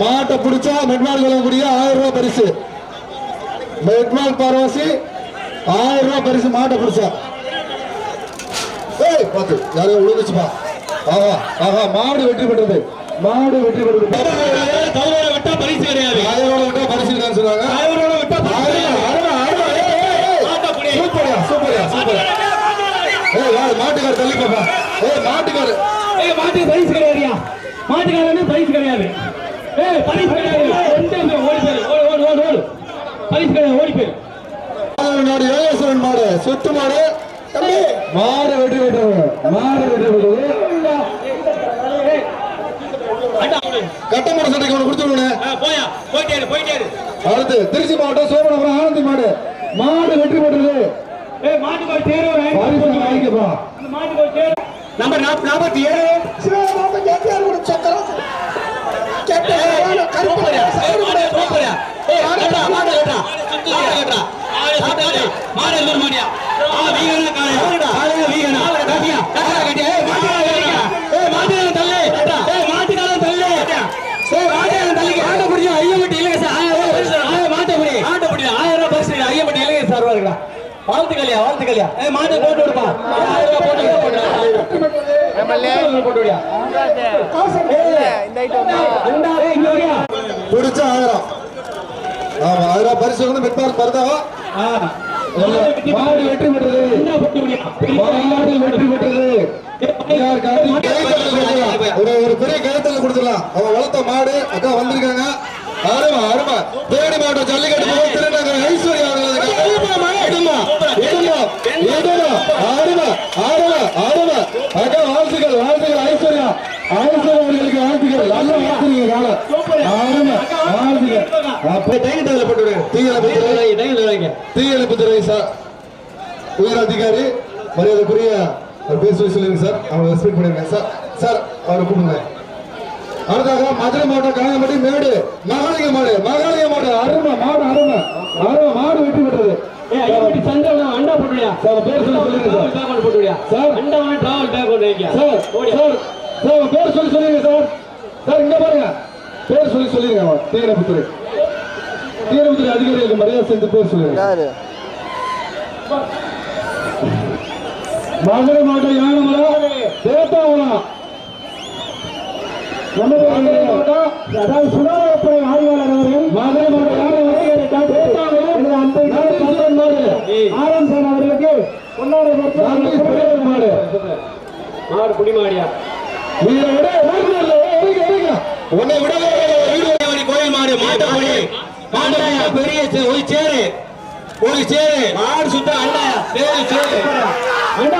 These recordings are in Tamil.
மாட்டை பிடிச்சா மெட்மால் கொள்ளக்கூடிய ஆயிரம் ரூபாய் பரிசு. மெட்மால் பரவாசி ஆயிரம் ரூபாய் பரிசு மாட்டை பிடிச்சா. ஏய் பார்த்து யாரையும் விழுந்துச்சுப்பா ஆஹா ஆஹா மாடு வெற்றி பெற்றது. மாடு வெற்றி பெற்றது. தலைவரை விட்டா பரிசு கிடையாது ஆயிரம் விட்டா பரிசு இருக்கான்னு சொன்னாங்க. தலைவரோட விட்டா பரிசு அருமை, அருமை, ஏய், ஏய், சூப்பர்யா சூப்பர்யா மாட்டுக்கார தள்ளி பாப்பா. ஏய் மாட்டுக்கார. ஏய் மாட்டுக்கு பரிசு கிடையாதுயா? மாட்டுக்காரனு பரிசு கிடையாது. மாடு. சொத்து மாடு. மாடு வெற்றி பெற்றது. மாடு வெற்றி பெற்றது. கட்டமட சட்டைக்கு ஒன்று கொடுத்துருவேன் போயா. போயிட்டே இரு போயிட்டே இரு. அடுத்து திருச்சி மாவட்டம் சோமனபுரம் ஆனந்தி மாடு. மாடு வெற்றி பெற்றது. நம்பர் நாற்பத்தி ஏழு. வாழ்த்துக்கலையா வாழ்த்துக்கலையா ஏ மாட்டை போட்டு விடுப்பா. போட்டு. போட்டு விடியா? பிடிச்ச ஆயிரம். ஆமா ஆயிரம் பரிசு வந்து மெட்பால் பரதாவா மாடு வெற்றி பெற்றது. மாடு வெற்றி பெற்றது. யார் காட்டி கைத்தட்டல் கொடுக்கலாம். ஒரு ஒரு பெரிய கைத்தல் கொடுத்துடலாம். அவன் வளர்த்த மாடு அக்கா வந்திருக்காங்க. அருமை அருமை. தேடி மாவட்டம் ஜல்லிக்கட்டு போய் திருநகர் ஐஸ்வர்யா அருமை அருமை அருமை. அக்கா வாழ்த்துக்கள் வாழ்த்துக்கள். ஐஸ்வர்யா அவர்களுக்கு வாழ்த்துக்கள் நல்ல வாழ்த்துக்கள் கால அருமை வாழ்த்துக்கள் அப்ப டைகட்டல போட்டு விடுங்க தீயணைப்பு தீயணைப்பு துறை சார். உயர் அதிகாரி மரியாதைக்குரிய அவர் பேர் சொல்லி சொல்லுங்க சார். அவங்க ரெஸ்பெக்ட் பண்ணிருக்கேன் சார். சார் அவரை கூப்பிடுங்க. அடுத்தாக மதுரை மாவட்டம் காயம்பட்டி மேடு மகாலிங்க மாடு மகாலிங்க மாடு அருமை மாடு அருமை. அருமை மாடு ஐயப்பட்டி சந்திரன் அண்டா போட்டுடியா சார் பேர் சொல்லி சொல்லுங்க சார். அண்டா டிராவல் பேக் வைக்க சார் சார். சார் பேர் சொல்லி சொல்லுங்க சார். சார் இங்க பாருங்க. பேர் சொல்லி சொல்லிருங்க தீயணைப்புத்துறை தீயணைப்புத்துறை அதிகாரிகளுக்கு மரியாதை செஞ்சு பேர் சொல்லுங்க. மதுரை மாவட்டம் யானமலை தேத்தாவளம் மதுரை மாவட்டம் அதாவது சுகாதாரத்துறை ஆய்வாளர் அவர்கள் மதுரை மாவட்டம் யானமலை தேத்தாவளம் நம்பி மாடு ஆரம் சார் அவர்களுக்கு கொடுத்து மாடு. மாடு. உன்னை விட கோயில் மாடு மாட்டை மாட்டாயா பெரிய சே- ஒரு சேரு. ஒரு சேரு. மாடு சுத்த அண்டாயா சேரு சேரு. அண்டா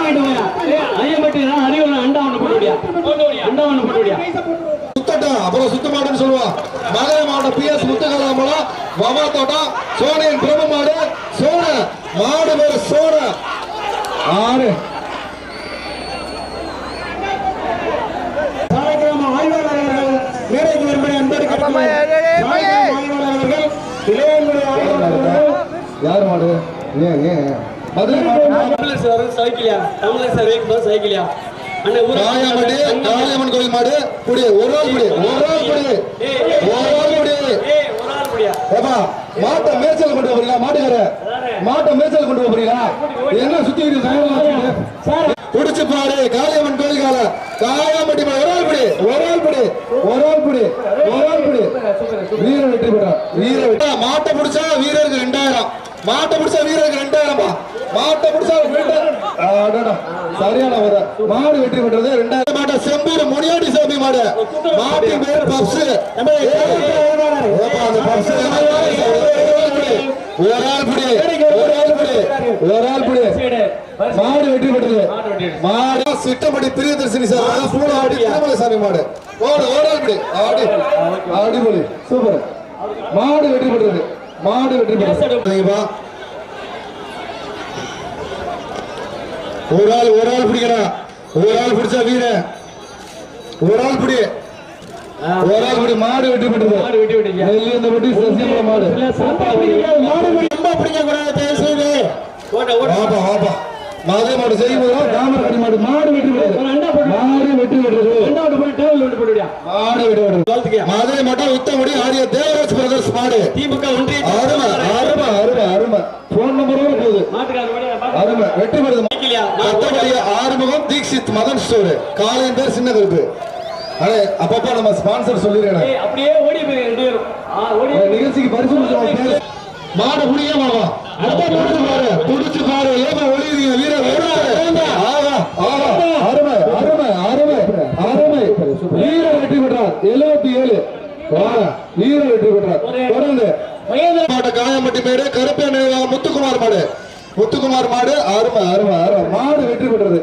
போயா? ஐயம்பட்டி தான் அறிவுள்ள அண்டா ஒன்று போட்டுடியா அண்டா ஒன்று போட்டுடியா சுத்தட்டும். அப்புறம் சுத்த மாடுன்னு சொல்லுவான் மதுரை மாவட்டம் பி எஸ் முத்துகலாமலம் வமா தோட்டம் சோனியன் பிரபு மாடு சோன மாடு பேர் சோன ஆறு சாயக்கிழமை ஆய்வாளர் அவர்கள் மேடைக்கு வரும்படி அன்படி சாயக்கிழமை ஆய்வாளர் அவர்கள் இளையங்குடி ஆய்வாளர் அவர்கள் யார் மாடு? ஏன் ஏன்? சைக்கிளியா? தமிழர் சார் சைக்கிளியா? காளியம்மன் கோயில் மாடு. குடி ஒரு ஆள் குடி ஒரு ஆள் குடி ஒரு ஆள் ஏப்பா மாட்டை மேய்ச்சல் கொண்டு போறீங்களா மாட்டுக்கார மாட்டை மேய்ச்சல் கொண்டு போறீங்களா? என்ன சுத்தி சார். குடிச்சு பாரு காளியம்மன் கோயில் கால காளியம்மட்டி மா- ஒரு ஆள் குடி ஒரு ஆள் குடி ஒரு ஆள் குடி. வீர வெற்றி வீர வெற்றி. மாட்டை பிடிச்சா வீரருக்கு ரெண்டாயிரம். மாட்டை பிடிச்சா வீரருக்கு ரெண்டாயிரமா மாட்டை பிடிச்சா சரியான ஒரு மாடு வெற்றி பெற்றது. ரெண்டாயிரம் மாட்டை செம்பூர் முனியாண்டி சாமி மாடு. மாட்டின் பேர் பப்ஸ். ஒரு ஆள் புடி ஒரு ஆள் புடி ஒரு ஆள் புடி. மாடு வெற்றி பெற்றது. மாடு சிட்டமடி பிரியதர்சினி சார். பூலாவடி திருமலை சாமி மாடு. ஓடு ஓடால் புடி. ஆடி அடிபொலி சூப்பர். மாடு வெற்றி பெற்றது. மாடு வெற்றி பெற்றது. ஒரு ஆள் ஒரு ஆள் பிடிக்கடா. ஒரு ஆள் பிடிச்சா வீர. ஒரு ஆள் பிடி. ஒரு ஆள் பிடி மாடு வெற்றி பெற்றது மாடு வெட்டி விட்டீங்க நெல்லி இந்த பட்டி சசியமலை மாடு. மாடு பிடிக்க கூடாது தயவு செய்து ஓட்ட ஓட்ட வாப்பா. மதுரை மாடு செய்யும் போது தாமரக்கடி மாடு மாடு அண்டா போட்டு மாடு வெற்றி பெறுது ரெண்டாவது போய் டேபிள் ஒன்று போட்டுவியா மாடு பெறுது வாழ்த்துக்கியா மதுரை மட்டும் உத்தமடி ஆடிய தேவராஜ் பிரதர்ஸ் மாடு. திமுக ஒன்றிய அருமை அருமை அருமை அருமை. போன் நம்பரும் பாத்து அருமை. பெறுது. வைக்கலையா? மத்தபடி ஆறுமுகம் தீக்ஷித் மதன் ஸ்டோர். காலையின் பேர் சின்ன கருப்பு அடே அப்பப்போ நம்ம ஸ்பான்சர் சொல்லிடுறேன். அப்படியே ஓடி போய் ரெண்டு பேரும். ஆ, ஓடி இந்த நிகழ்ச்சிக்கு பரிசு மாடு புடிய மாவா அடுத்த புடிச்சு பாரு புடிச்சு பாரு ஏமா ஒளியுறீங்க வீர ஆகா ஆகா அருமை அருமை அருமை அருமை வீர வெற்றி பெற்றார் எழுபத்தி ஏழு வீர வெற்றி பெற்றார் தொடர்ந்து மாட்ட காயம்பட்டி மேடு கருப்பே முத்துக்குமார் மாடு முத்துக்குமார் மாடு அருமை அருமை அருமை மாடு வெற்றி பெற்றது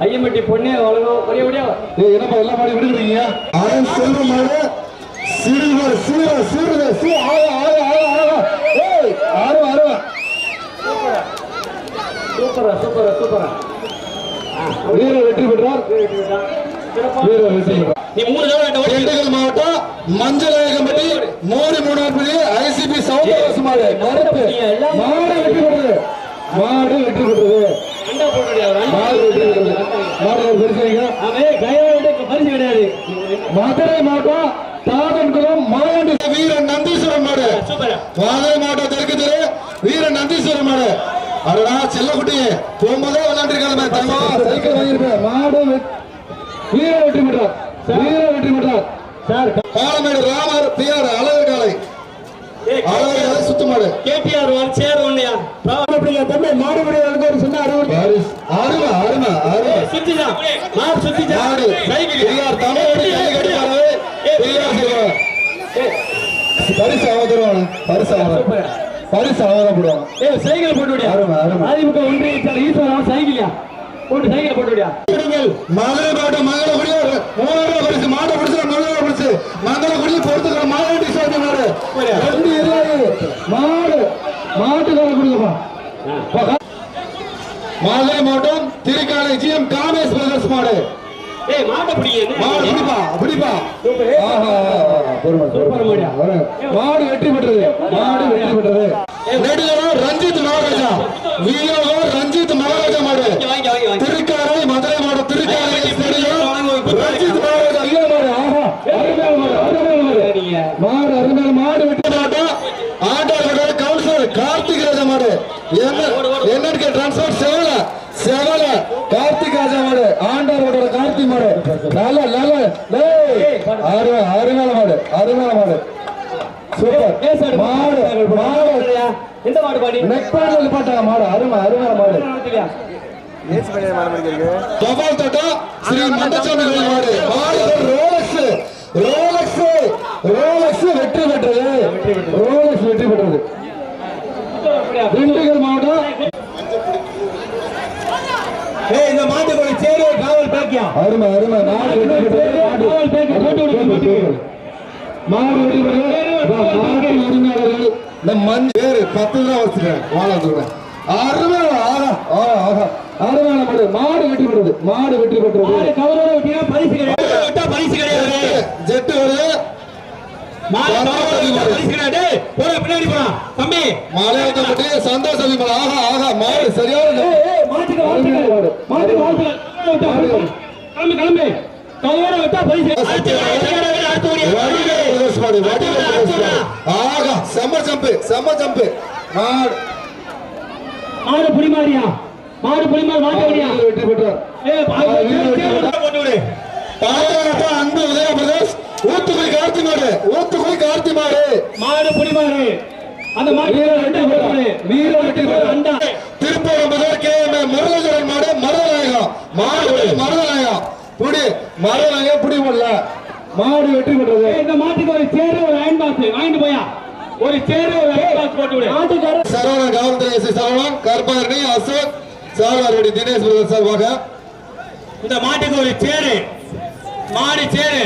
ஐயம்பட்டி பொண்ணே ஒரே ஏய், என்னப்பா எல்லா மாடி விடுக்கிறீங்க அரண் செல்வ மாடு. சிறுவர் சிறுவ சிறுவ சி ஆக ஆக ஆக ஆக ஏய் அருவ அருவ சூப்பரா சூப்பரா சூப்பரா. வீர வெற்றி பெற்றார். வீர வெற்றி பெற்றார். திண்டுக்கல் மாவட்டம் மோடி மூணார்படி ஐசிபி சவுந்தரவாசு மாடு வெற்றி பெற்றது. மாடு வெற்றி பெற்றது. மாடு வெற்றி மாடு மதுரை மாவட்டம் தாதன்குளம் மாயாண்டி வீரன் நந்தீஸ்வரன் மாடு வாகை மாவட்டம் தெற்கு தெரு வீர நந்தீஸ்வரர் மாடு அடடா செல்லக்குட்டி போகும்போதே விளையாண்டுருக்காங்க தங்கம். சைக்கிள் வாங்கியிருப்பேன். மாடு வெ- வீர வெற்றி பெற்றார் வீர வெற்றி பெற்றார் சார் பாலமேடு ராமர் பிஆர் அழகு காலை அழகு காலை சுத்து மாடு கேபிஆர் ஒன் சேர் ஒன்னையா தம்பி மாடு முடியாது ஒரு சின்ன அறுபது அருமை அருமை அருமை சுத்திதான் மாடு சுத்திதான் மாடு சைக்கிள் பெரியார் தமிழ் ஜல்லிக்கட்டு பாரு பெரியார் சொல்லுவாங்க பரிசு அவதருவாங்க பரிசு அவதரம் பரிசு அவதரப்படுவாங்க ஏய் சைக்கிள் போட்டு விடியா அருமை அருமை அதிமுக ஒன்றிய சார் ஈஸ்வரன் சைக்கிளியா போட்டு சைக்கிள் போட்டு விடியா? மதுரை மாவட்டம் மங்களகுடி மூணாயிரம் பரிசு மாட்டை பிடிச்சு மதுரை பிடிச்சு மங்களகுடி பொறுத்துக்கிற மாவட்டி ரெண்டு இருபது மாடு. மாட்டுக்கார கொடுங்கப்பா மதுரை மாவட்டம் திருக்காலை ஜிஎம் காமேஷ் பிரதர்ஸ் மாடு. மாட்டை மாடு பிடிப்பா பிடிப்பா சூப்பர் ஆஹா, பொறுமை, பொறுமை. சூப்பர் மாடியா. வரேன். மாடு வெற்றி பெற்றது மாடு வெற்றி பெற்றது நெடுகரம் ரஞ்சித் மகாராஜா வீரோ ரஞ்சித் மகாராஜா மாடு வாங்கி வாங்கி வாங்கி திருக்காரை மதுரை மாவட்டம் திருக்காரை நெடுகரம் ரஞ்சித் மகாராஜா ஐயா மாடு ஆஹா அருமையான மாடு அருமையான மாடு நீங்க மாடு அருமையான மாடு வெற்றி மாட்டோம் ஆட்டோட கவுன்சிலர் கார்த்திக் ராஜா மாடு என்ன டிரான்ஸ்போர்ட் செவல செவல. கார்த்திக் ராஜா மாடு ஆண்டாரோட கார்த்திக் மாடு. நல்ல நல்ல. அருமை அருமையான மாடு அருமையான மாடு. சூப்பர். மாடு மாடு எந்த மாடு பாடி? நெக் பேட்ல பாட்டாங்க மாடு அருமை அருமையான மாடு. தபால் தோட்டா ஸ்ரீ மண்டசாமி மாடு. மாடு ரோலக்ஸ். ரோலக்ஸ். ரோலக்ஸ் வெற்றி பெற்றது. ரோலக்ஸ் வெற்றி பெற்றது. திண்டுக்கல் மாவட்டம் ஏய் இந்த ஒரு சேரு காவல் பாக்கியா? அருமை அருமை. மாடு காவல் போட்டு விடுங்க. மாடு மாட்டு உரிமையாளர்கள் இந்த மண் பேரு பத்து தான் வச்சுக்கிறேன். வாழத்துக்கிறேன் அருமை ஆகா ஆகா ஆகா அருமையான மாடு மாடு வெற்றி பெற்றது. மாடு வெற்றி பெற்றது. மாடு கவரோட விட்டீங்கன்னா பரிசு கிடையாது. விட்டா பரிசு கிடையாது. ஜெட்டு வருது மாடு கவரோட விட்டா பரிசு கிடையாது. போற பின்னாடி போறான் தம்பி. மலையாளத்தை சந்தோஷ் அபிமல் ஆகா ஆகா மாடு சரியான மாட்டுக்கு வாழ்த்துக்கள் மாட்டுக்கு வாழ்த்துக்கள் கிளம்பு கிளம்பு கவரோட விட்டா பரிசு. ஆகா செம்ம ஜம்பு செம்ம ஜம்பு மாடு. மாடு புலிமாரியா? மாடு புலிமாரி மாட்டு வழியா மாடு வெற்றி பெற்றார். அன்பு உதய பிரதேஷ் ஊத்துக்குழி கார்த்தி மாடு ஊத்துக்குழி கார்த்தி மாடு. மாடு புலிமாரி. அந்த மாடு வீரர் வெற்றி பெற்றார் வீரர் வெற்றி பெற்றார் அண்டா திருப்பூர் முதல் கே எம் முரளிதரன் மாடு மருதநாயகம். மாடு மருதநாயகம். புடி மருதநாயகம் புடி போடல. மாடு வெற்றி பெற்றது இந்த மாட்டுக்கு ஒரு சேரு ஒரு அயன் பாக்ஸ் வாங்கிட்டு போயா. ஒரு சேரு ஒரு அயன் பாக்ஸ் போட்டு விடு. மாட்டுக்கார சரவணன் அசோக் சால்வார்வடி தினேஷ் பிரதர் சார்பாக. இந்த மாட்டுக்கு ஒரு சேரு. மாடு சேரு.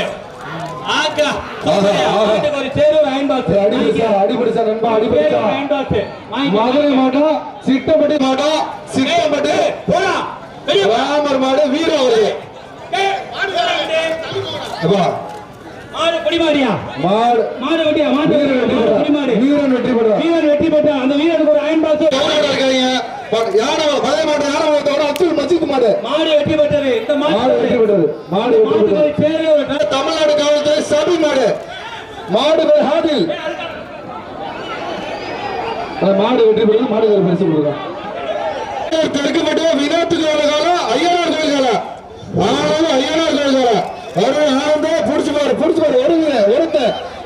மாட்டுக்கு ஒரு சேரு ஒரு அயன் பாக்ஸ் அடிபிடிச்சா அடிபிடிச்சா நண்பா அடிபிடிச்சா. ஒரு அயன் பாக்ஸ் வாங்கி மதுரை மாவட்டம் சிட்டப்பட்டி மாவட்டம் சிட்டப்பட்டி. போடா. ராமர் மாடு வீர ஏய், மாடு. அப்பா, மாடு மாடு. மாடு வெட்டியா? மாடு வீரன் வெற்றி மாடு. புலிமாரி வீரன் வெற்றி பெற்றார் வீரன் வெற்றி பெற்றான் அந்த வீரனுக்கு ஒரு அயன் எவ்வளவு இருக்காங்க ப- யானை மதுரை மாவட்டம் அஜித் மாடு மாடு. வெற்றி பெற்றது இந்த மாடு வெற்றி பெற்றது மாடு வெற்றி பெற்றது ஒரு தமிழ்நாடு காவல்துறை சபி மாடு. மாடு ஹாதில் மாடு வெற்றி பெற்றது மாடு ஒரு பரிசு கொடுக்குறோம் தடுக்கப்பட்ட வினோத்து கோவில் காலம் ஐயனார் கோவில் காலம் ஆனாலும் ஐயனார் கோவில் காலம் அவரு ஆனந்தா புடிச்சு பாரு புடிச்சு பாரு ஒருங்க ஒருத்த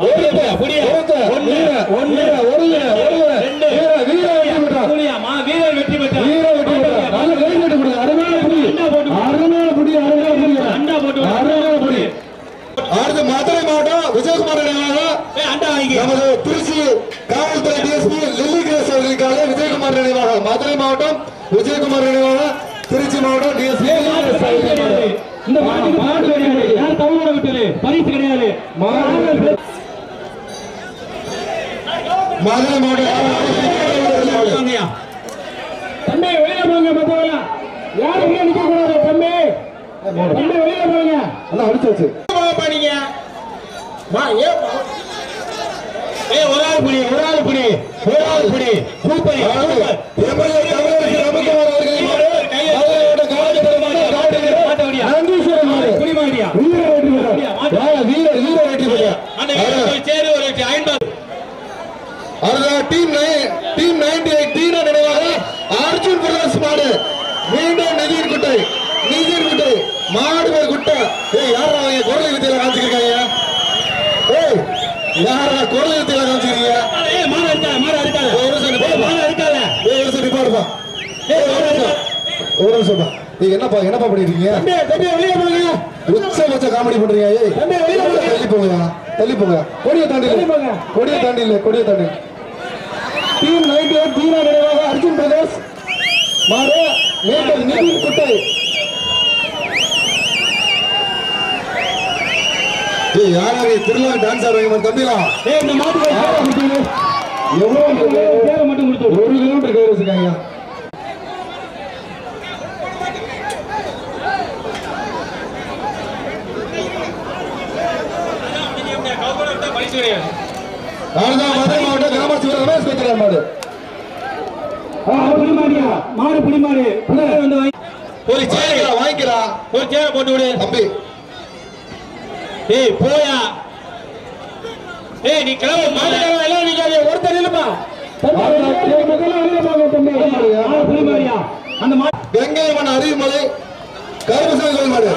ஒருத்த. ஒருத்த ஒண்ணு, வீர ஒண்ணு, ஒருங்க ஒருங்க ரெண்டு. வீர வீர வெற்றி பெற்றார் புலியா, மா வீரர் வெற்றி பெற்றார் வீர வெற்றி பெற்றார் நல்ல கை கட்டு கொடுங்க அருமையான புடி அண்டா போட்டு விடு. அருமையான புடி அருமையான புடி அண்டா போட்டு விடு. அருமையான புடி அடுத்து மதுரை மாவட்டம் விஜயகுமார் நினைவாக ஏய், அண்டா வாங்கி நமது திருச்சி காவல்துறை டிஎஸ்பி லில்லி கிரேஸ் அவர்களுக்காக விஜயகுமார் நினைவாக மதுரை மாவட்டம் விஜயகுமார் நினைவாக திருச்சி மாவட்டம் டிஎஸ்பி இந்த மாட்டு மாடு கிடையாது யார் தமிழோட விட்டது பரிசு கிடையாது மதுரை மாவட்டம். தம்பி வெளியில போங்க மத்தவங்க யாரும் நிக்க கூடாது தம்பி தம்பி வெளியில போங்க அண்ணா அடிச்சாச்சு பண்ணீங்க வா ஏ ஏய் ஒரு ஆள் புடி ஒரு ஆள் புடி ஒரு ஆள் புடி நினைவாக அர்ஜுன் பிரதர்ஸ் மாடு. மீண்டும் நிதிர் குட்டை நிதிர் குட்டை. மாடு குட்டை. ஏய் யாரா அவங்க குரல் வித்தியில காமிச்சிருக்காங்க ஏய் யாரா குரல் வித்தியில காமிச்சிருக்கீங்க? ஏய் மாடு அடிக்காத மாடு அடிக்காத. ஒரு நிமிஷம். மாடு அடிக்காத. ஏய் ஒரு நிமிஷம் நிப்பாடுப்பா மாடு அடிக்காத. ஒரு நிமிஷம்ப்பா. ஏய் என்னப்பா என்னப்பா பண்ணிருக்கீங்க? தம்பி தம்பி வெளிய போங்க. உச்சபட்ச காமெடி பண்றீங்க. ஏய் தம்பி, வெளியில போங்க. தள்ளி போங்க. தள்ளி போங்க. கொடியை தாண்டி தள்ளி போங்க. கொடியை தாண்டி இல்ல கொடியை தாண்டி டீம் நைன்டி எயிட் தீனா நினைவாக அர்ஜுன் பிரதேஷ் மாடு மீண்டும் நிதின் குட்டை. ஏய் யாரா நீ திருவிழா டான்ஸ் ஆடுறீங்க தம்பிலாம் ஏய் இந்த மாட்டுக்கு சேர கொடுத்துரு எவ்வளவு சேர மட்டும் கொடுத்து. ஒரு கிலோமீட்டர் கை வச்சிருக்காங்க மாடு ஆ, புடி மாடு வாங்கிக்கலாம் ஒரு சேரை போட்டு விடு. தம்பி ஏய் போயா. ஏய் நீ கிளம்ப. மாடு கிளம்ப எல்லாம் நிக்காதே. ஒருத்தர் இல்லப்பா அந்த மாடு வெங்கை மண் அறிவுமலை கருமசாமி கோயில் மாடு.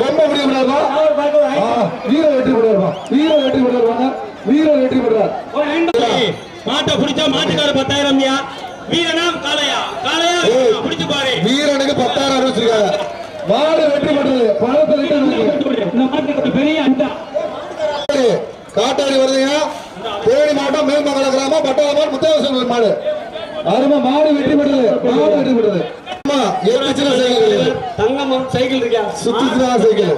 கொம்ப முடிய முடியாதா வீர வெற்றி பெறுவாருப்பா. வீர வெற்றி பெறுவாருவாங்க வீர வெற்றி பெறுவார். மாட்டை பிடிச்சா மாட்டுக்கார பத்தாயிரம் வீரனாம் காளையா? காளையா. பிடிச்சு பாரு. வீரனுக்கு பத்தாயிரம் அறிவிச்சிருக்காங்க மாடு வெற்றி பெற்றது பணத்தை ரிட்டர்ன் ஒரு பெரிய அண்டா. காட்டாடி வருதுங்க. தேனி மாவட்டம் மேல்மங்கல கிராமம் பட்டாளமான் முத்தவசன் கோயில் மாடு. அருமை மாடு வெற்றி பெற்றது மாடு வெற்றி பெற்றது சைக்கிள் தங்கம் சைக்கிள் இருக்கா? சுத்தி சின்ன சைக்கிள்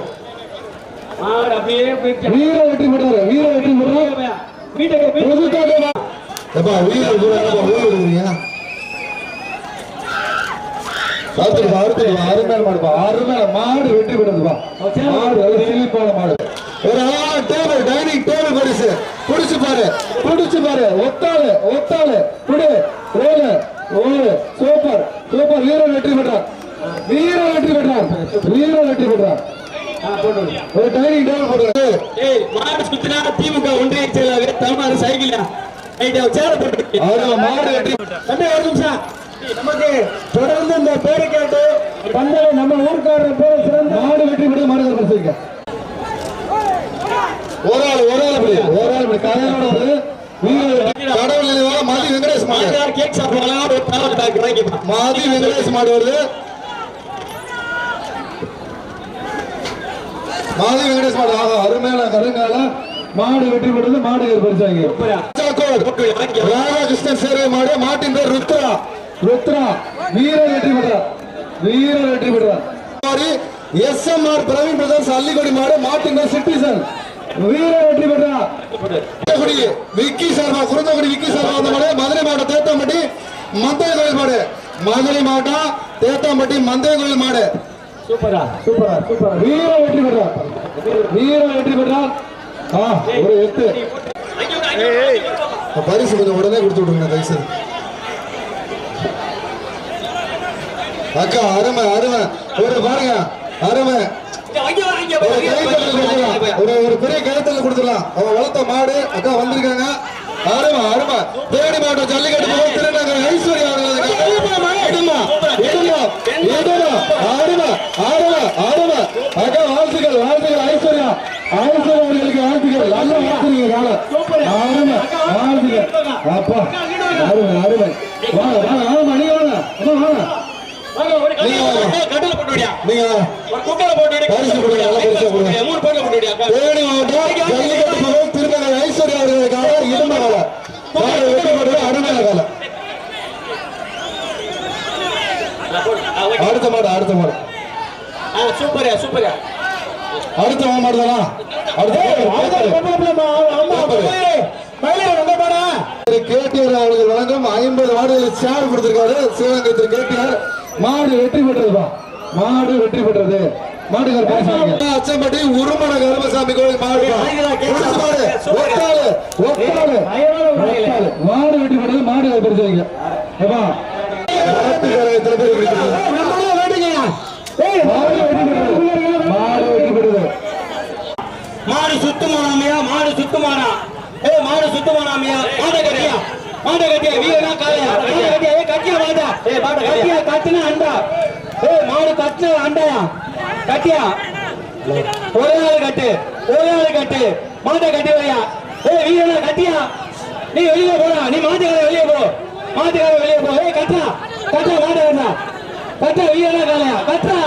வீர வெற்றி பெற்றாரு வீர வெற்றி பெற்றாரு வீட்டுக்கு எப்பா வீர கூட என்னப்பா ஊர் எடுக்கிறீங்க அடுத்துப்பா அடுத்துப்பா அருமையான மாடுப்பா அருமையான மாடு வெற்றி பெற்றதுப்பா மாடு நல்ல சிலிப்பான மாடு ஒரு அழகான டேபிள் டைனிங் டேபிள் பரிசு குடிச்சு பாரு குடிச்சு பாரு. ஒத்தாளு ஒத்தாளு. குடு. ரோலு ரோலு. Super super. வீர வெற்றி பெற்றார். வீர வெற்றி பெற்றார். வீர வெற்றி பெற்றார். ஒரு டைனிங் டேபிள் போடுறது மாடு சுத்தினா திமுக ஒன்றிய செயலாளர் தமிழ்நாடு சைக்கிளா சேர போட்டு மாடு வெற்றி. ஒரு நிமிஷம். நமக்கு தொடர்ந்து இந்த பேரை கேட்டு பந்தலை நம்ம ஊர்க்காரர் பேர் சிறந்த மாடு வெற்றி பெற்று மாடு பரிசுங்க ஒரு ஆள் ஒரு ஆள் அப்படி. ஒரு ஆள் அப்படி கதையோட வருது வீர வெற்றி கடவுள் நினைவாக மாதி வெங்கடேஷ் மாடு. கேக் மாதி வெங்கடேஷ் மாடு வருது. மாதி வெங்கடேஷ் மாடு ஆஹா அருமையான கருங்கால. மாடு வெற்றி பெற்றது மாடு பரிசாங்க வாங்கி ராதாகிருஷ்ணன் சேவை மாடு. மாட்டின் பேர் ருத்ரா. ருத்ரா வீர வெற்றி பெற்றார். வீர வெற்றி பெற்றார். S M R Praveen brothers அள்ளிக்கொடி மாடு மாட்டின் சிட்டிசன். வீர வெற்றி பெற்றார். விக்கி சர்மா குருந்தகுடி விக்கி சர்மா வந்த மாடு மதுரை மாவட்டம் தேத்தாம்பட்டி மந்தைய கோயில் மாடு. மதுரை மாவட்டம் தேத்தாம்பட்டி மந்தைய கோயில் மாடு. சூப்பரா சூப்பரா சூப்பரா. வீர வெற்றி பெற்றார். வீர வெற்றி பெற்றார். ஒரு எட்டு. பரிசு கொஞ்சம் உடனே கொடுத்து விடுங்க தயவு அக்கா அருமை அருமை. ஒரு பாருங்க அருமை. ஒரு. ஒரு ஒரு பெரிய கைத்தல் கொடுத்துடலாம். அவன் வளர்த்த மாடு அக்கா வந்திருக்காங்க. அருமை அருமை. தேடி மாவட்டம் ஜல்லிக்கட்டு போய் திருநங்கர் ஐஸ்வர்யா அக்கா. வாழ்த்துக்கள் வாழ்த்துக்கள் ஐஸ்வர்யா. ஐஸ்வர்யா அவர்களுக்கு வாழ்த்துக்கள். நல்ல வாழ்த்துக்கள் கால. அருமை வாழ்த்துக்கள். அப்பா அருமை அருமை. வாங்க வாங்க வாங்க நீங்க வாங்க. அம்மா வாங்க. வாங்க, ஒரு கட்டில போட்டு, விடியா. நீங்க ஒரு குக்கரை போட்டு விடு, பரிசு கொடுங்க, நல்ல பரிசு கொடுங்க. மூணு பேர்ல போட்டு விடியா. தேனி மாவட்டம் ஜல்லிக்கட்டு மகள் ஐஸ்வர்யா அவர்களுக்காக அருமையான கால. அடுத்த மாடு அடுத்த மாடு. சூப்பர்யா சூப்பர்யா. அடுத்த மாடு தானா அடுத்த கேடிஆர் அவர்கள் வழங்கும் ஐம்பது மாடுகளை சேர் கொடுத்திருக்காரு. சிவகங்கை திரு கேடிஆர். மாடு வெற்றி பெற்றதுப்பா மாடு வெற்றி பெற்றது. மாடுகள் பேசுறாங்க அச்சம்பட்டி உருமண கருமசாமி கோயில் மாடு ஒட்டாளு ஒட்டாளு. மாடு வெற்றி பெற்றது மாடுகள் பேசுறீங்க ஏப்பா? மாடு சுத்தமானாமையா? மாடு சுத்தமானா? ஏ மாடு சுத்தமானாமையா? மாடு கட்டியா? மாடு கட்டியா? வீரனா காலையா மாடு கட்டியா மாடா ஏ மாடு கட்டியா? கட்டினா அண்டா. ஏ மாடு கட்டினா அண்டாயா? கட்டியா? ஒரே ஆள் கட்டு. ஒரே ஆள் கட்டு. மாட்டை கட்டி வையா? ஏ வீரனா கட்டியா? நீ வெளியே போடா. நீ மாட்டுக்கார வெளியே போ. மாட்டுக்கார வெளியே போ. ஏ கட்டா கட்டா மாடு கட்டா கட்டா வீரனா காலையா கட்டா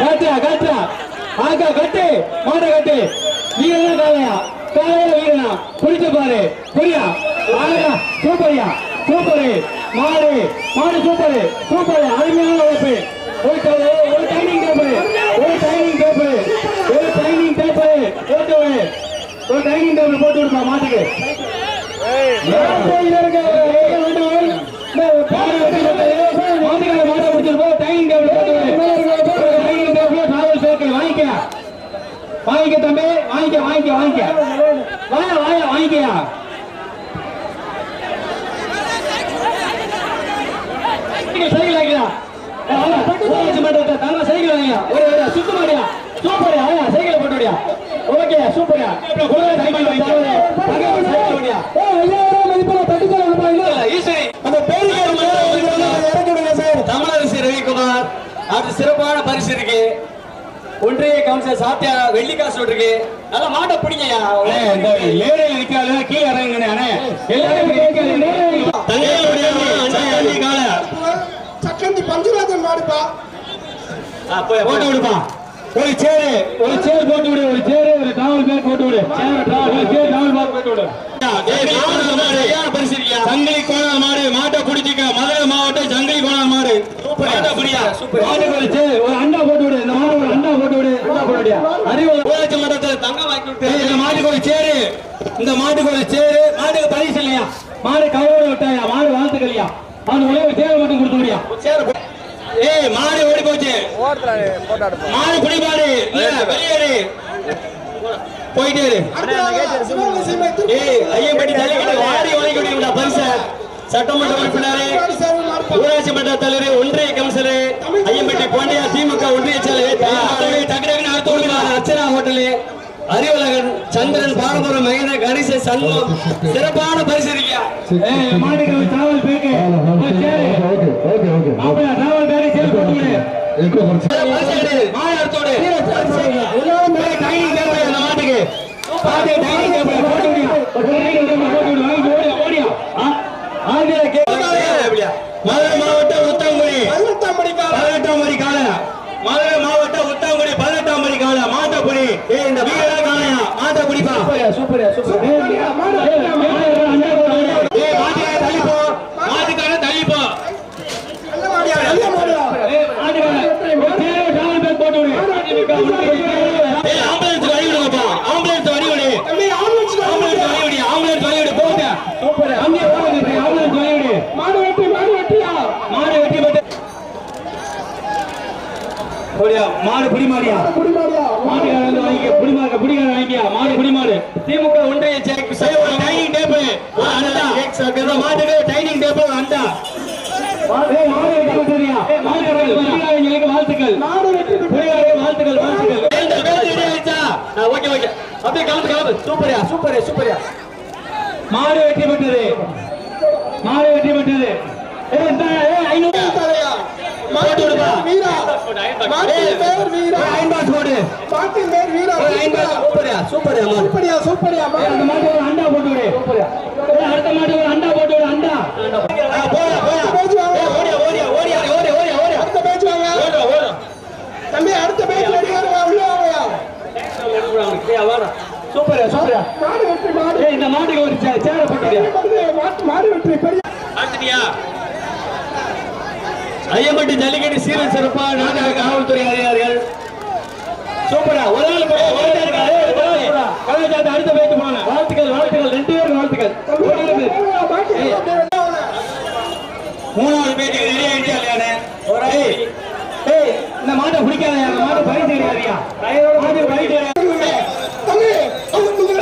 காட்டுறா காட்டுறா. ஆக்கா கட்டு. மாட கட்டு. வீரனா காளையா? காளையா வீரனா? புடிச்சு பாரு. புரியா? ஆகா சூப்பரியா. சூப்பரு மாடு மாடு சூப்பரு சூப்பரு அருமையான உழைப்பு. ஒரு ஒரு டைனிங் டேபிள் ஒரு டைனிங் டேபிள் ஒரு டைனிங் டேபிள் போட்டு ஒரு டைனிங் டேபிள் போட்டு விடுப்பா மாட்டுக்கு. மாட்டை பிடிச்சிட்டு dining table dining table travel cycle வாங்கிக்க. வாங்கிக்க தம்பி வாங்கிக்க வாங்கிக்க வாங்கிக்க. வாயா வாயா வாங்கிக்கயா சைக்கிள் வாங்கிக்கலாம் தங்க சைக்கிள் வாங்கியா ஒரு ஒரு சுத்து மாடியா சூப்பர் ஆயா சைக்கிள் போட்டு விடியா ஓகே சூப்பர்யா சைக்கிள் வாங்கியா அந்த தமிழரசு ரவிக்குமார் அது சிறப்பான பரிசு இருக்கு ஒன்றிய கவுன்சிலர் சாத்தியா வெள்ளி காசு இருக்கு நல்லா மாட்டை பிடிங்கயா லேடை நிக்காத கீழே இறங்குனே எல்லாரும் தந்தையுடைய கால சக்கந்தி பஞ்சராஜன் மாடுப்பா போட்டு விடுப்பா. ஒரு சேரு ஒரு சேர் போட்டு விடு ஒரு சேரு ஒரு டிராவல் பேக் போட்டு விடு. Chair travel chair travel bag போட்டு விடு. சங்கிலி கோணல் மாடு மாட்டை குடிச்சிக்க மதுரை மாவட்டம் சங்கிலி கோணல் மாடு. ஒரு அண்டா போட்டு விடு. இந்த மாடு ஒரு அண்டா போட்டு விடு. அண்டா போட்டு விடியா? அறிவு ஊராட்சி மன்றத்தில் தங்கம் வாங்கி விட்டு இந்த மாட்டுக்கு ஒரு சேரு இந்த மாட்டுக்கு ஒரு சேரு மாட்டுக்கு பரிசு இல்லையா? மாடு கையோட விட்டாயா? மாடு வாழ்த்துக்கலையா அவனுக்கு ஒரே ஒரு சேரு மட்டும் கொடுத்து விடியா? சேரு ஏய் மாடு ஓடி போச்சு மாடு குடி மாடு இல்ல, வெளியேறு போயிட்டே இரு ஏய் ஐயப்படி ஜல்லிக்கட்டு வாரி வாங்கி கொடுக்கா பரிச சட்டமன்ற உறுப்பினரே ஊராட்சி மன்ற தலைவர் ஒன்றிய கவுன்சிலர் ஐயம்பட்டி பாண்டியா திமுக ஒன்றிய செயலர் டக்கு டக்குனு அடுத்து கொடுங்க அர்ச்சனா ஹோட்டலு அறிவழகன் சந்திரன் பாரபுரம் மகேந்திர கணேச சண்முகம் சிறப்பான பரிசு இருக்கியா பேக்கு மதுரை மாவட்டம் உத்தங்குடி பதினெட்டாம் படிக்கார பதினெட்டாம் மணி கால மதுரை மாவட்டம் உத்தங்குடி பதினெட்டாம் மணி கால மாட்டப்புடி ஏ இந்த வீரா காலையா மாட்டப்புடிப்பா சூப்பர் சூப்பர் ஏ மாட்டுக்கார தள்ளிப்போ மாட்டுக்கார தள்ளிப்போ நல்ல மாடியா நல்ல மாடியா ஆம்புலன்ஸ் வழி விடுங்கப்பா ஆம்புலன்ஸ் வழி விடு தம்பி ஆம்புலன்ஸ் ஆம்புலன்ஸ் வழி விடு ஆம்புலன்ஸ் வழி விடு போங்க அங்கே போங்க ஆம்புலன்ஸ் வழி விடு மாடு வெட்டி மாடு வெட்டியா மாடு வெட்டி போட்டு ஓடியா மாடு புடி மாடியா குடி மாடியா மாட்டுக்கார வந்து வாங்கிக்க புடி மாடு புடிக்கார வாங்கிக்க மாடு புடி மாடு திமுக ஒன்றிய டைனிங் டேபிள். அண்டா இந்த மாட்டுக்கு டைனிங் டேபிள் அண்டா வாழ்த்துக்கள். வாழ்த்துக்கள் வாழ்த்துக்கள். அப்படியே கலந்து கலந்து சூப்பரியா சூப்பரியா சூப்பரியா. மாடு வெட்டி விட்டது. மாடு இந்த ஏய் ஐநூறு. போட்டு விடுப்பா. வீரா. மாட்டின் பேர் வீரா. ஒரு அயன் பாக்ஸ் போடு மாட்டின் பேர் வீரா. ஒரு அயன் பாக்ஸ் சூப்பரியா சூப்பரியா மாடு சூப்பரியா சூப்பரியா ஏய், அந்த மாட்டு ஒரு அண்டா போட்டு விடு ஏய், அடுத்த மாட்டு ஒரு அண்டா போட்டு விடு அண்டா. ஆ, போயா போயா பேச்சு வாங்க. ஏய், ஓடியா ஓடியா ஓடியா ஓடியா ஓடியா ஓடியா. அடுத்த பேச்சு வாங்க. ஓடுறா ஓடுறா. தம்பி அடுத்த பேச்சு ரெடியாருங்க உள்ள வாங்கயா சூப்பரா சூப்பரா மாடு வெற்றி மாடு. இந்த மாட்டுக்கு ஒரு சேரை போட்டுடியா மாடு, மாட்டு மாடு வெற்றி பெரிய ஐயம்பட்டி ஜல்லிக்கட்டு சீரன் சிறப்பா நாடக காவல்துறை அதிகாரிகள். சூப்பரா. ஒரு நாள் அடுத்த பேச்சு போங்க. வாழ்த்துக்கள் வாழ்த்துக்கள். ரெண்டு பேரும் வாழ்த்துக்கள். மூணாவது பேச்சுக்கு ரெடி ஆயிடுச்சா இல்லையானே? ஏய், இந்த மாட்டை பிடிக்காதயா இந்த மாட்டை பரிசு கிடையாதுயா மாட்டு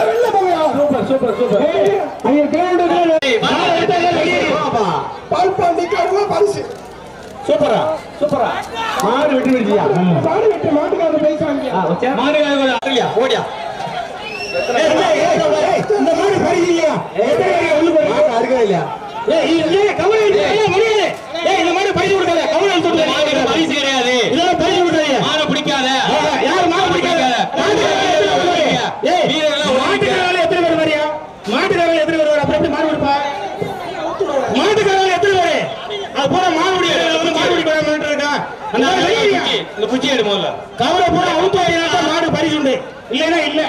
வெளில போங்கயா சூப்பர் சூப்பர் சூப்பர். ஐயா கிரவுண்ட் வாப்பா. பால் பாண்டி காடுல பரிசு. சூப்பரா சூப்பரா. மாடு விட்டு விடுச்சியா? மாடு வெற்றி மாட்டுக்காரங்க பேசுவாங்க மாடு ஓடியா. ஓடியா இந்த மாடு மாடு அறுக்கவே இல்லையா? ஏய் இல்ல கவலை இல்ல. இந்த மாடு பரிசு கொடுக்காத. கவலை சொல்லுங்க மாடு பரிசு கிடையாது இதெல்லாம் பரிசு கொடுக்காதீங்க மாடு பிடிக்காத யார் மாடு பிடிக்காத ஏய் மாட்டுக்காரங்க எத்தனை பேர் வரியா மாட்டுக்காரங்க எத்தனை பேர் வர அப்புறம் எப்படி மாடு கொடுப்பா மாட்டுக்காரங்க எத்தனை பேர் அது பூரா மாடுடி வந்து மாடுடி படம் இருக்கா அந்த வெளியே இந்த குச்சி எடு முதல்ல. கவலை பூரா அவுத்து வாங்கினா மாடு பரிசு உண்டு. இல்லைன்னா இல்ல.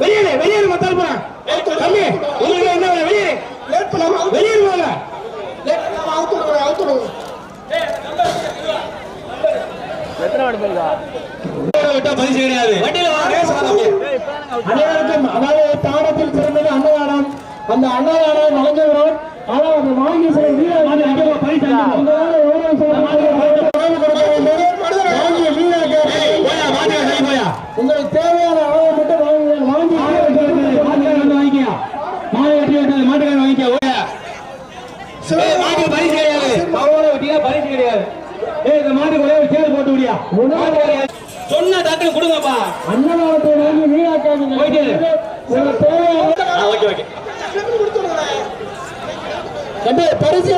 வெளியேறு வெளியேறு மத்தால் போறேன் தம்பி உங்களுக்கு என்ன? வெளியேறு. லேட் பண்ணாம வெளியேறு முதல்ல. லேட் பண்ணாம அவுத்து விடுங்க அவுத்து விடுங்க விட்டா பரிசு கிடையாது. வண்டியில அனைவருக்கும் அதாவது தானத்தில் சிறந்தது அன்னதானம். அந்த அன்னதானம் வழங்குகிறோம். ஆனால் அதை வாங்கி சில வீரர்கள் பரிசு இந்த கொடுக்க வேண்டும். போயா உங்களுக்கு தேவையான அளவு மட்டும் வாங்கி மாட்டுக்காரன் வந்து ஓயா பரிசு கிடையாது பரவாயில்ல வெட்டியா பரிசு கிடையாது ஏய் இந்த மாட்டுக்கு ஒரே ஒரு சேர் போட்டு விடியா சொன்ன டக்குனு கொடுங்கப்பா அன்னதானத்தை வீணாக்காதீங்க ஓகே ஓகே தம்பி, பரிசு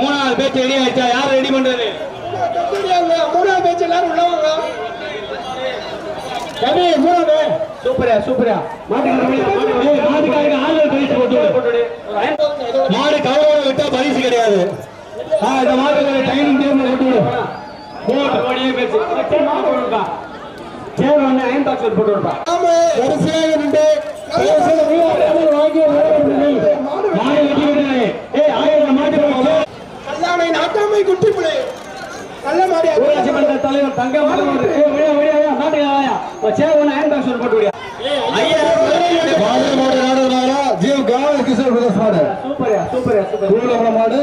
மூணாவது பேச்சு ரெடி பேச்சு ஆயிடுச்சா? யார் ரெடி பண்றது. மூணாவது பேச்சு எல்லாரும் உள்ள வாங்க தம்பி, மூணாவது. சூப்பரா சூப்பரா. மாட்டுக்காரங்க ஆளுநர் பரிசு போட்டு. மாடு கவரோட விட்டா பரிசு கிடையாது. இந்த மாட்டுக்கு டைனிங் டேபிள் போட்டு விடு போட்டு ஓடியே பேசு சேர் வந்து அயன் பாக்ஸ் போட்டு விடுப்பா ஆமா, வரிசையாக நின்று வீரர்கள் மாடு மாடு வெட்டி விடுறாரு ஏய் ஆயிரம் மாட்டு கல்லானை நாட்டாமை குட்டி புலி ஊராட்சி மன்ற தலைவர் தங்க மாடு ஏய் விடியா விடியா நாட்டுக்கு வாயா. சேர் ஒன்று அயன் பாக்ஸ் போட்டு விடியா மாடு மாடு மாடு மாடு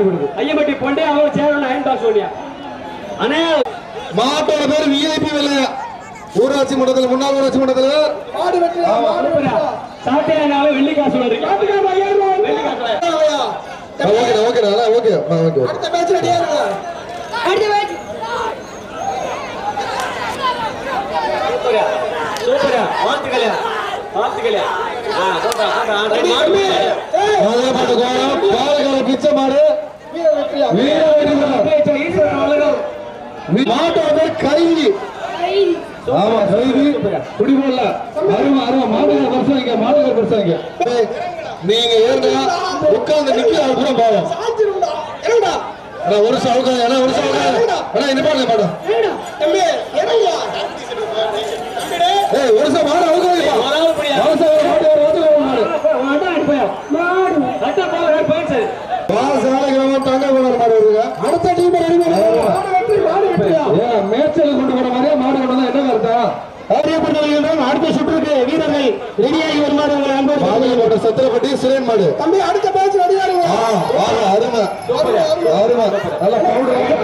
மாடு. ஐயம்பட்டி பொண்டே அவங்க சேர் ஒன்று அயன் பாக்ஸ் ஓடியா அண்ணே மாட்டோட பேர் விஐபி வெள்ளையா ஊராட்சி மன்றத்தில் முன்னாள் ஊராட்சி மன்றத்தில். மாடு சூப்பரா சாட்டையானாலும் வெள்ளி காசு வருது வெள்ளி காசு ஓகே. Okay okay okay. அடுத்த பேச்சு ரெடியா இருங்க. சூப்பரா சூப்பரா. வாழ்த்துக்களா வாழ்த்துக்களா ஆ போட்டா கோலம். பிச்சை மாடு. வீர வெற்றியா வீர வெட்டி மாடு. மாட்டோட கைதி. ஆமா கைதி. குடி போடல அருமை அருமை. மாடுகள் பரிசாங்க மாடுகள் பரிசாங்க நீங்க ஏறுனா உட்கார்ந்து நிக்க கூட பாவம். அண்ணா, ஒரு அவுக்காது அண்ணா ஒரு அவுக்காது அண்ணா இந்த பாருங்க மாடு. தம்பி இறங்கியா ஏய் ஒரு நிமிஷம் மாடு அவுக்காதுப்பா ஒரு புரியா மாடு மாடு மாடு அடுத்த டீம் ரெடி மேய்ச்சல் கொண்டு போற மாதிரியே மாடு கொண்டு வந்தா என்ன அர்த்தம் அடுத்த சுற்றுக்கு வீரர்கள் ரெடியாகி வருமாறு உங்களை அன்போடு மாடு சத்திரப்பட்டி மாடு. தம்பி அடுத்த பேச்சு ரெடியா இருங்க ஆ வாங்க அருமை. அருமை நல்ல ஒரு அயன்